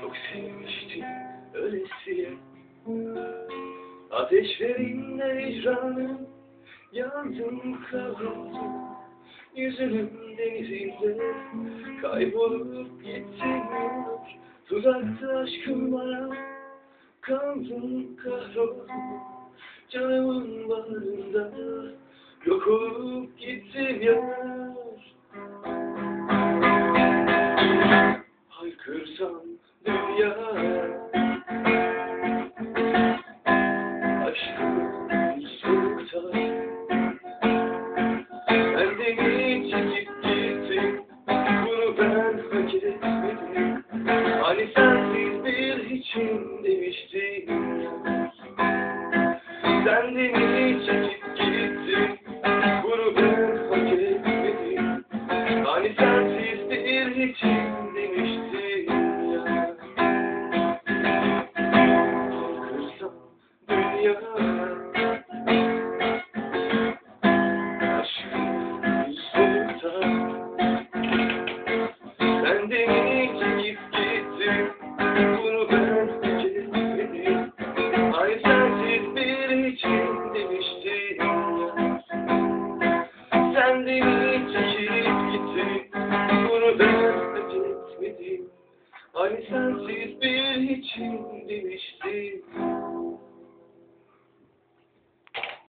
Çok sevmiştim ölesiye Ateşlerinle hicranım Yandım kavruldum. Yüzünün denizinde Kaybolup gittim Tuzakta aşkım bana Kandım kahroldum. Canımın bağrında Yok olup gittim ya Haykırsam dünya Aşkım soğukta Ben de mi çekip gittim. Bunu ben hak etmedim. Hani sensiz bir hiçim demiştin Sen de mi çekip gittin. Bunu ben hak etmedim bir hiçim demiştin ya Haykırsam dünya Aşkım soğukta Sen de mi çekip gittin Bunu ben hak etmedim Ay sensiz bir hiçim demiştin ya Sen de sensiz bir hiçim demiştin